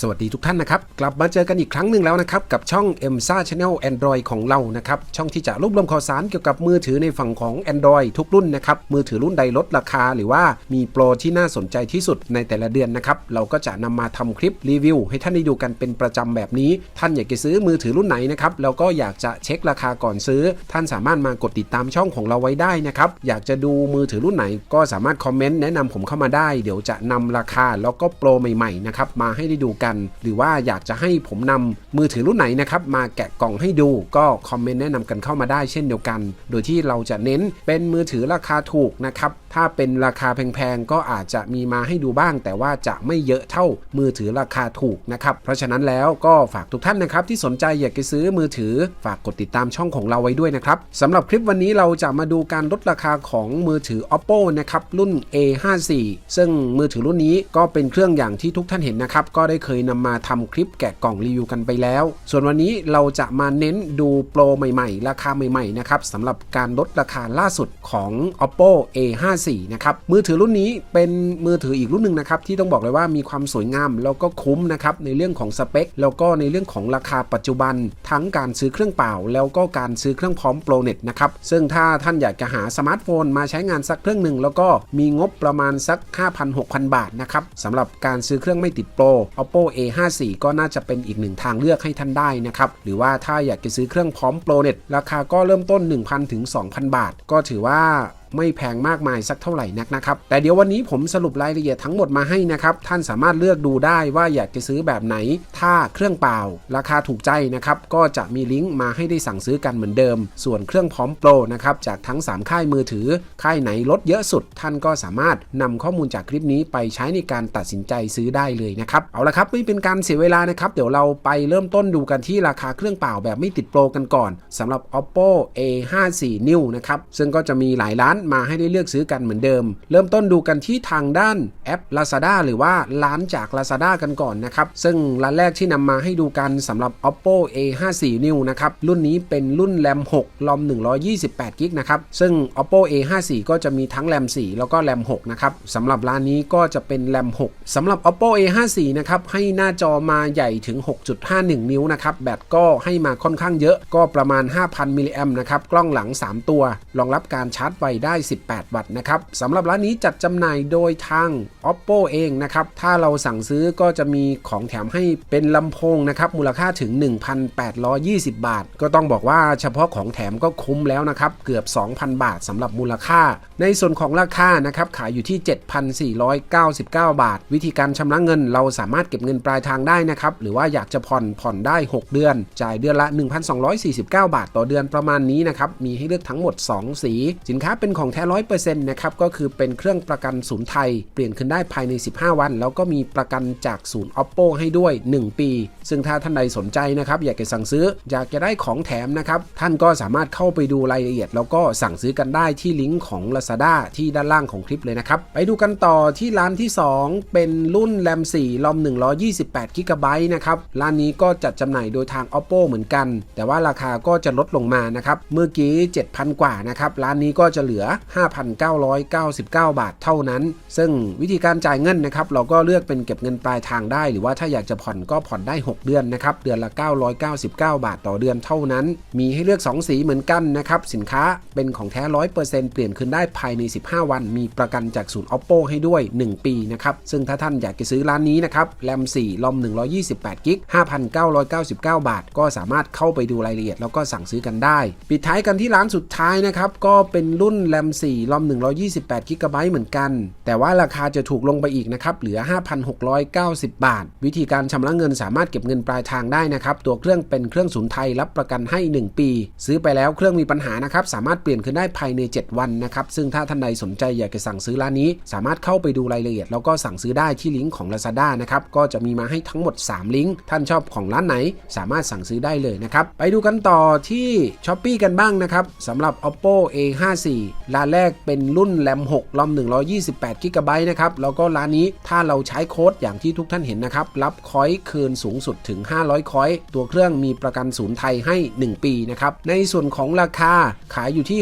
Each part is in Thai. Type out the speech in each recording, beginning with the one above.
สวัสดีทุกท่านนะครับ กลับมาเจอกันอีกครั้งหนึ่งแล้วนะครับ กับช่อง m s a Channel Android ของเรานะครับ ช่องที่จะรวบรวมข่าวสารเกี่ยวกับมือถือในฝั่งของ Android ทุกรุ่นนะครับ มือถือรุ่นใดลดราคา หรือว่ามีโปรที่น่าสนใจที่สุดในแต่ละเดือนนะครับ เราก็จะนำมาทำคลิปรีวิว ให้ท่านได้ดูกันเป็นประจำแบบนี้ ท่านอยากจะซื้อมือถือรุ่นไหนนะครับแล้วก็อยากจะเช็คราคาก่อนซื้อ ท่านสามารถมากดติดตามช่องของเราไว้ได้นะครับอยากจะดูมือถือรุ่นไหน ก็สามารถคอมเมนต์แนะนำผมเข้ามาได้ เดี๋ยวจะนำราคาแล้วก็โปรใหม่ๆนะครับมาให้ได้ดูกันหรือว่าอยากจะให้ผมนำมือถือรุ่นไหนนะครับมาแกะกล่องให้ดูก็คอมเมนต์แนะนำกันเข้ามาได้เช่นเดียวกัน โดยที่เราจะเน้นเป็นมือถือราคาถูกนะครับถ้าเป็นราคาแพงๆก็อาจจะมีมาให้ดูบ้าง แต่ว่าจะไม่เยอะเท่ามือถือราคาถูกนะครับเพราะฉะนั้นแล้วก็ฝากทุกท่านนะครับที่สนใจอยากจะซื้อมือถือ ฝากกดติดตามช่องของเราไว้ด้วยนะครับสำหรับคลิปวันนี้เราจะมาดูการลดราคาของมือถือ oppo นะครับรุ่น a54 ซึ่งมือถือรุ่นนี้ก็เป็นเครื่องอย่างที่ทุกท่านเห็นนะครับก็ได้เคยนำมาทำคลิปแกะกล่องรีวิวกันไปแล้ว ส่วนวันนี้เราจะมาเน้นดูโปรใหม่ๆ ราคาใหม่ๆนะครับสำหรับการลดราคาล่าสุดของ oppo a54 นะครับมือถือรุ่นนี้เป็นมือถืออีกรุ่นหนึ่งนะครับที่ต้องบอกเลยว่ามีความสวยงามแล้วก็คุ้มนะครับในเรื่องของสเปค แล้วก็ในเรื่องของราคาปัจจุบัน ทั้งการซื้อเครื่องเปล่า แล้วก็การซื้อเครื่องพร้อมโปรเน็ตนะครับซึ่งถ้าท่านอยากจะหาสมาร์ทโฟนมาใช้งานสักเครื่องหนึ่งแล้วก็มีงบประมาณสัก 5,000-6,000 บาทนะครับสำหรับการซื้อเครื่องไม่ติดโปร oppo a54 ก็น่าจะเป็นอีกหนึ่งทางเลือกให้ท่านได้นะครับ หรือว่าถ้าอยากจะซื้อเครื่องพร้อมโปรเน็ตราคาก็เริ่มต้น 1,000 ถึง 2,000 บาท ก็ถือว่า ไม่แพงมากมายสักเท่าไหร่นักนะครับ แต่เดี๋ยววันนี้ผมสรุปรายละเอียดทั้งหมดมาให้นะครับ ท่านสามารถเลือกดูได้ว่าอยากจะซื้อแบบไหน ถ้าเครื่องเปล่า ราคาถูกใจนะครับ ก็จะมีลิงก์มาให้ได้สั่งซื้อกันเหมือนเดิม ส่วนเครื่องพร้อมโปรนะครับจากทั้ง 3 ค่ายมือถือ ค่ายไหนลดเยอะสุด ท่านก็สามารถนำข้อมูลจากคลิปนี้ไปใช้ในการตัดสินใจซื้อได้เลยนะครับ เอาละครับไม่เป็นการเสียเวลานะครับ เดี๋ยวเราไปเริ่มต้นดูกันที่ราคาเครื่องเปล่าแบบไม่ติดโปรกันก่อนสำหรับ oppo a54 new นะครับซึ่งก็จะมีหลายร้านมาให้ได้เลือกซื้อกันเหมือนเดิม เริ่มต้นดูกันที่ทางด้านแอป Lazada หรือว่าร้านจาก Lazada กันก่อนนะครับ ซึ่งร้านแรกที่นำมาให้ดูกันสำหรับ oppo a54 new นะครับ รุ่นนี้เป็นรุ่นแรม6ลอม128กิกนะครับ ซึ่ง oppo a54 ก็จะมีทั้งแรม4 แล้วก็แรม6นะครับสำหรับร้านนี้ก็จะเป็นแรม6สำหรับ oppo a54 นะครับ ให้หน้าจอมาใหญ่ถึง 6.51 นิ้วนะครับ แบตก็ให้มาค่อนข้างเยอะ ก็ประมาณ 5,000มิลลิแอมนะครับ กล้องหลัง 3 ตัว รองรับการชาร์จไวได้18 วัตต์นะครับสำหรับร้านนี้จัดจำหน่ายโดยทาง oppo เองนะครับ ถ้าเราสั่งซื้อก็จะมีของแถมให้เป็นลำโพงนะครับ มูลค่าถึง 1,820 บาท ก็ต้องบอกว่าเฉพาะของแถมก็คุ้มแล้วนะครับ เกือบ 2,000 บาทสำหรับมูลค่า ในส่วนของราคานะครับ ขายอยู่ที่ 7,499 บาท วิธีการชำระเงิน เราสามารถเก็บเงินปลายทางได้นะครับ หรือว่าอยากจะผ่อนผ่อนได้ 6 เดือน จ่ายเดือนละ 1,249 บาท ต่อเดือนประมาณนี้นะครับ มีให้เลือกทั้งหมด 2 สี สินค้าเป็นของของแท้ร้อยเปอร์เซ็นต์นะครับก็คือเป็นเครื่องประกันศูนย์ไทย เปลี่ยนขึ้นได้ภายใน 15 วัน แล้วก็มีประกันจากศูนย์ oppo ให้ด้วย 1 ปี ซึ่งถ้าท่านใดสนใจนะครับอยากจะสั่งซื้ออยากจะได้ของแถมนะครับท่านก็สามารถเข้าไปดูรายละเอียด แล้วก็สั่งซื้อกันได้ที่ลิงก์ของ Lazada ที่ด้านล่างของคลิปเลยนะครับไปดูกันต่อที่ร้านที่ 2 เป็นรุ่นแรม4ลอม128 g b นะครับร้านนี้ก็จัดจำหน่ายโดยทาง oppo เหมือนกัน แต่ว่าราคาก็จะลดลงมานะครับเมื่อกี้ 7,000 กว่านะครับร้านนี้ก็จะเหลืออ 5,999 บาทเท่านั้น ซึ่งวิธีการจ่ายเงินนะครับเราก็เลือกเป็นเก็บเงินปลายทางได้ หรือว่าถ้าอยากจะผ่อนก็ผ่อนได้ 6 เดือนนะครับเดือนละ 999 บาทต่อเดือนเท่านั้น มีให้เลือก 2 สีเหมือนกันนะครับสินค้าเป็นของแท้ 100%เปลี่ยนคืนได้ภายใน 15 วัน มีประกันจากศูนย์ oppo ให้ด้วย 1 ปีนะครับซึ่งถ้าท่านอยากจะซื้อร้านนี้นะครับแรม4ลอม128กิก5,999 บาท ก็สามารถเข้าไปดูรายละเอียด แล้วก็สั่งซื้อกันได้ ปิดท้ายกันที่ร้านสุดท้ายนะครับก็เป็นรุ่นแรม4ลอม 128 กิกะไบต์เหมือนกัน แต่ว่าราคาจะถูกลงไปอีกนะครับ เหลือ 5,690 บาท วิธีการชำระเงินสามารถเก็บเงินปลายทางได้นะครับ ตัวเครื่องเป็นเครื่องศูนย์ไทยรับประกันให้ 1 ปี ซื้อไปแล้วเครื่องมีปัญหานะครับ สามารถเปลี่ยนคืนได้ภายใน 7 วันนะครับ ซึ่งถ้าท่านใดสนใจอยากจะสั่งซื้อร้านนี้ สามารถเข้าไปดูรายละเอียด แล้วก็สั่งซื้อได้ที่ลิงก์ของ Lazada นะครับ ก็จะมีมาให้ทั้งหมด 3 ลิงก์ ท่านชอบของร้านไหน สามารถสั่งซื้อได้เลยนะครับ ไปดูกันต่อที่ s h อ p e e กันบ้างนะครับสำหรับ oppo a54 ร้านแรกเป็นรุ่นแรม6ลอม128 g b นะครับ แล้วก็ร้านนี้ถ้าเราใช้โค้ดอย่างที่ทุกท่านเห็นนะครับ รับคอยคืนสูงสุดถึง 500 คอย ตัวเครื่องมีประกันศูนย์ไทยให้ 1 ปีนะครับ ในส่วนของราคาขายอยู่ที่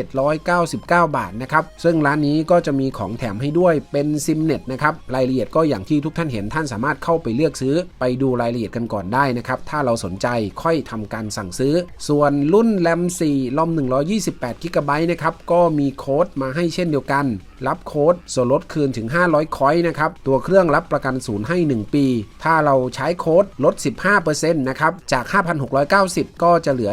6,799บบาทนะครับ ซึ่งร้านนี้ก็จะมีของแถมให้ด้วยเป็นซิมเน็ตนะครับ รายละเอียดก็อย่างที่ทุกท่านเห็นท่านสามารถเข้าไปเลือกซื้อ ไปดูรายละเอียดกันก่อนได้นะครับ ถ้าเราสนใจค่อยทำการสั่งซื้อ ส่วนรุ่นแรม4ลอม128 g b นะครับก็มีโค้ดมาให้เช่นเดียวกัน รับโค้ดส่วนลดคืนถึง 500 คอยน์นะครับ ตัวเครื่องรับประกันศูนย์ให้ 1 ปี ถ้าเราใช้โค้ดลด 15%นะครับ จาก 5,690 ก็จะเหลือ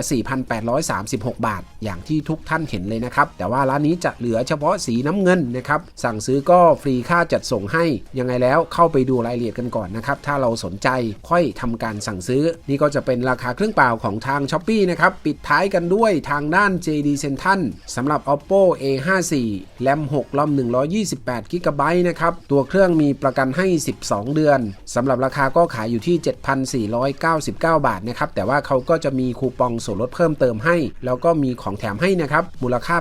4,836 บาทอย่างที่ทุกท่านเห็นเลยนะครับ แต่ว่าร้านนี้จะเหลือเฉพาะสีน้ำเงินนะครับ สั่งซื้อก็ฟรีค่าจัดส่งให้ ยังไงแล้วเข้าไปดูรายละเอียดกันก่อนนะครับ ถ้าเราสนใจค่อยทำการสั่งซื้อ นี่ก็จะเป็นราคาเครื่องเปล่าของทาง s h อ p e e นะครับ ปิดท้ายกันด้วยทางด้าน JD Central สำหรับ Oppo A54 แรม6ลอม128 g b นะครับ ตัวเครื่องมีประกันให้ 12 เดือนสำหรับราคาก็ขายอยู่ที่ 7,499 บาทนะครับ แต่ว่าเขาก็จะมีคูปองส่วนลดเพิ่มเติมให้ แล้วก็มีขของแถมให้นะครับมูลค่า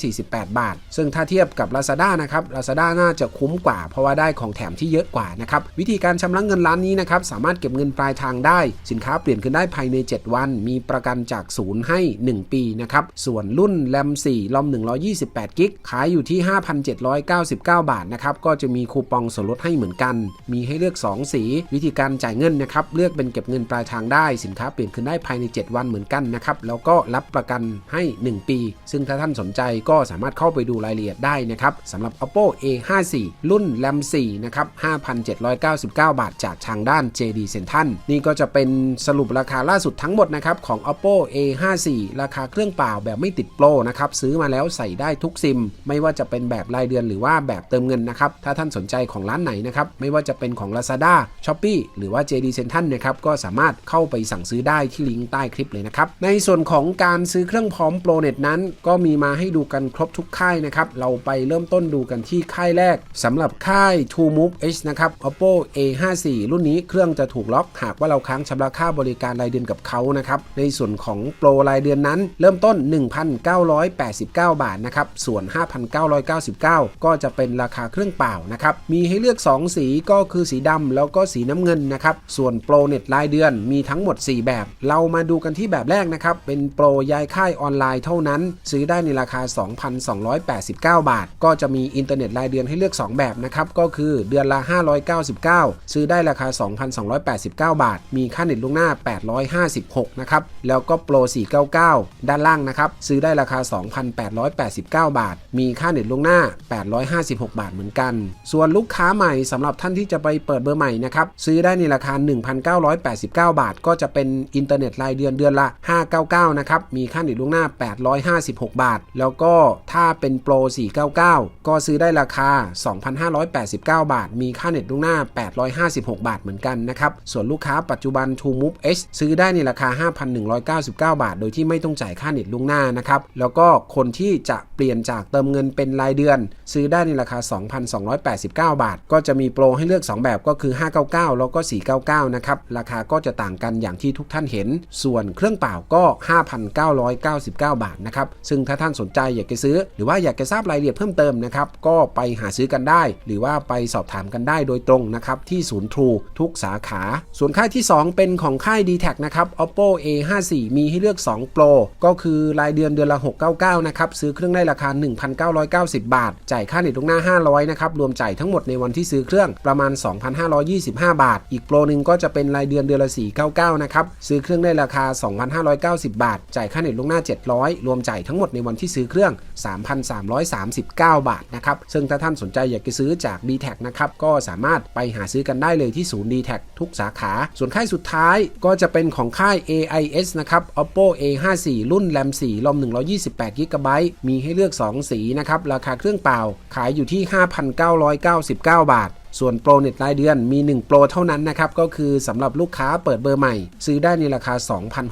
848 บาท ซึ่งถ้าเทียบกับ Lazada นะครับ Lazada น่าจะคุ้มกว่า เพราะว่าได้ของแถมที่เยอะกว่านะครับวิธีการชำระเงินร้านนี้นะครับสามารถเก็บเงินปลายทางได้ สินค้าเปลี่ยนขึ้นได้ภายใน 7 วัน มีประกันจากศูนย์ให้ 1 ปีนะครับส่วนรุ่นแรม4ลอม128กิกขายอยู่ที่ 5,799 บาทนะครับก็จะมีคูปองส่วนลดให้เหมือนกัน มีให้เลือก 2 สี วิธีการจ่ายเงินนะครับเลือกเป็นเก็บเงินปลายทางได้ สินค้าเปลี่ยนคืนได้ภายใน 7 วันเหมือนกันนะครับแล้วก็รับประกันให้1 ปี ซึ่งถ้าท่านสนใจก็สามารถเข้าไปดูรายละเอียดได้นะครับสำหรับ Oppo A54 รุ่น RAM 4นะครับ 5,799 บาทจากทางด้าน JD Central นี่ก็จะเป็นสรุปราคาล่าสุดทั้งหมดนะครับของ Oppo A54 ราคาเครื่องเปล่าแบบไม่ติดโปรนะครับซื้อมาแล้วใส่ได้ทุกซิม ไม่ว่าจะเป็นแบบรายเดือนหรือว่าแบบเติมเงินนะครับถ้าท่านสนใจของร้านไหนนะครับไม่ว่าจะเป็นของ Lazada Shopee หรือว่า JD Central นะครับก็สามารถเข้าไปสั่งซื้อได้ที่ลิงก์ใต้คลิปเลยนะครับในส่วนของการซื้อเครื่องพร้อมโปรเน็ตนั้น ก็มีมาให้ดูกันครบทุกค่ายนะครับ เราไปเริ่มต้นดูกันที่ค่ายแรกสำหรับค่าย True Move H นะครับ Oppo A54 รุ่นนี้เครื่องจะถูกล็อกหากว่าเราค้างชำระค่าบริการรายเดือนกับเขานะครับ ในส่วนของโปรรายเดือนนั้น เริ่มต้น 1,989 บาทนะครับ ส่วน 5,999 ก็จะเป็นราคาเครื่องเปล่านะครับ มีให้เลือก 2 สีก็คือสีดำแล้วก็สีน้ำเงินนะครับ ส่วนโปรเน็ตรายเดือนมีทั้งหมด 4 แบบ เรามาดูกันที่แบบแรกนะครับ เป็นโปรย้ายค่ายออนไลลน์เท่านั้น ซื้อได้ในราคา 2,289 บาท ก็จะมีอินเทอร์เน็ตรายเดือนให้เลือก 2 แบบนะครับ ก็คือเดือนละ 599 ซื้อได้ราคา 2,289 บาท มีค่าเน็ตล่วงหน้า 856 นะครับ แล้วก็โปร 499 ด้านล่างนะครับ ซื้อได้ราคา 2,889 บาท มีค่าเน็ตล่วงหน้า 856 บาทเหมือนกัน ส่วนลูกค้าใหม่สำหรับท่านที่จะไปเปิดเบอร์ใหม่นะครับ ซื้อได้ในราคา 1,989 บาท ก็จะเป็นอินเทอร์เน็ตรายเดือนเดือนละ 599 นะครับ มีค่าเน็ตล่วงหน้า856 บาท แล้วก็ถ้าเป็นโปร 499 ก็ซื้อได้ราคา 2,589 บาท มีค่าเน็ตล่วงหน้า 856 บาทเหมือนกันนะครับ ส่วนลูกค้าปัจจุบัน True Move H ซื้อได้ในราคา 5,199 บาท โดยที่ไม่ต้องจ่ายค่าเน็ตล่วงหน้านะครับ แล้วก็คนที่จะเปลี่ยนจากเติมเงินเป็นรายเดือน ซื้อได้ในราคา 2,289 บาท ก็จะมีโปรให้เลือก 2 แบบก็คือ 599 แล้วก็ 499 นะครับ ราคาก็จะต่างกันอย่างที่ทุกท่านเห็น ส่วนเครื่องเปล่าก็ 5,999บาทนะครับ ซึ่งถ้าท่านสนใจอยากจะซื้อ หรือว่าอยากจะทราบรายละเอียดเพิ่มเติมนะครับ ก็ไปหาซื้อกันได้ หรือว่าไปสอบถามกันได้โดยตรงนะครับ ที่ศูนย์ทรูทุกสาขา ส่วนค่ายที่ 2 เป็นของค่าย d t แทนะครับ Oppo A54 มีให้เลือก 2 Pro ก็คือรายเดือนเดือนละ 699 นะครับ ซื้อเครื่องได้ราคา 1,990 บาท จ่ายค่าเน็ตล่วงหน้า 500 นะครับ รวมจ่ายทั้งหมดในวันที่ซื้อเครื่องประมาณ 2,525 บาท อีกโปรหนึ่งก็จะเป็นรายเดือนเดือนละ 499 นะครับ ซื้อเครื่องได้ราคา 2,590 บาท จ่ายค่าเน็ตล่วงหน้า 700รวมจ่ายทั้งหมดในวันที่ซื้อเครื่อง 3,339 บาทนะครับ ซึ่งถ้าท่านสนใจอยากจะซื้อจาก d t แทนะครับ ก็สามารถไปหาซื้อกันได้เลยที่ศูนย์ d t แททุกสาขา ส่วนค่ายสุดท้ายก็จะเป็นของค่าย AIS นะครับ Oppo A54 รุ่น RAM 4ลอม128 g b มีให้เลือก 2 สีนะครับ ราคาเครื่องเปล่า ขายอยู่ที่ 5,999 บาท ส่วนโปรเน็ตรายเดือนมี 1 โปรเท่านั้นนะครับ ก็คือสำหรับลูกค้าเปิดเบอร์ใหม่ ซื้อได้ในราคา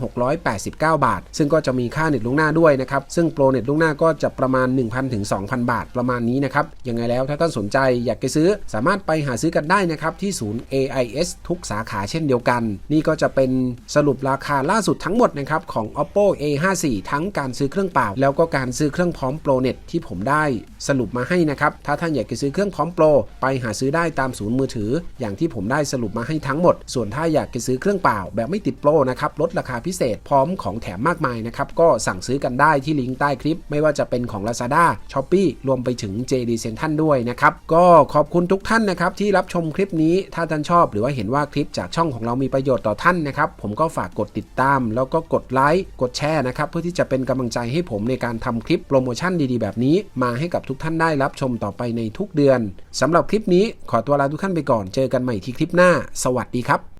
2,689 บาท ซึ่งก็จะมีค่าเน็ตล่วงหน้าด้วยนะครับ ซึ่งโปรเน็ตล่วงหน้าก็จะประมาณ 1,000ถึง2,000 บาทประมาณนี้นะครับ ยังไงแล้วถ้าท่านสนใจอยากจะซื้อสามารถไปหาซื้อกันได้นะครับที่ศูนย์ AIS ทุกสาขาเช่นเดียวกัน นี่ก็จะเป็นสรุปราคาล่าสุดทั้งหมดนะครับของ Oppo A54 ทั้งการซื้อเครื่องเปล่า แล้วก็การซื้อเครื่องพร้อมโปรเน็ตที่ผมได้ สรุปมาให้นะครับถ้าท่านอยากจะซื้อเครื่องพร้อมโปรไปหาซื้อได้ตามศูนย์มือถือ อย่างที่ผมได้สรุปมาให้ทั้งหมด ส่วนถ้าอยากจะซื้อเครื่องเปล่า แบบไม่ติดโปรนะครับลดราคาพิเศษพร้อมของแถมมากมายนะครับก็สั่งซื้อกันได้ที่ลิงก์ใต้คลิป ไม่ว่าจะเป็นของ Lazada s h o p e e รวมไปถึง JD Central ด้วยนะครับก็ขอบคุณทุกท่านนะครับที่รับชมคลิปนี้ถ้าท่านชอบหรือว่าเห็นว่าคลิปจากช่องของเรามีประโยชน์ต่อท่านนะครับผมก็ฝากกดติดตาม แล้วก็กดไลค์กดแชร์นะครับเพื่อที่จะเป็นกำลังใจให้ผมในการทำคลิปโปรโมชั่นดีๆ แบบนี้ มาให้กับทุกท่านได้รับชมต่อไปในทุกเดือนสำหรับคลิปนี้ขอตัวลาทุกท่านไปก่อน เจอกันใหม่ที่คลิปหน้า สวัสดีครับ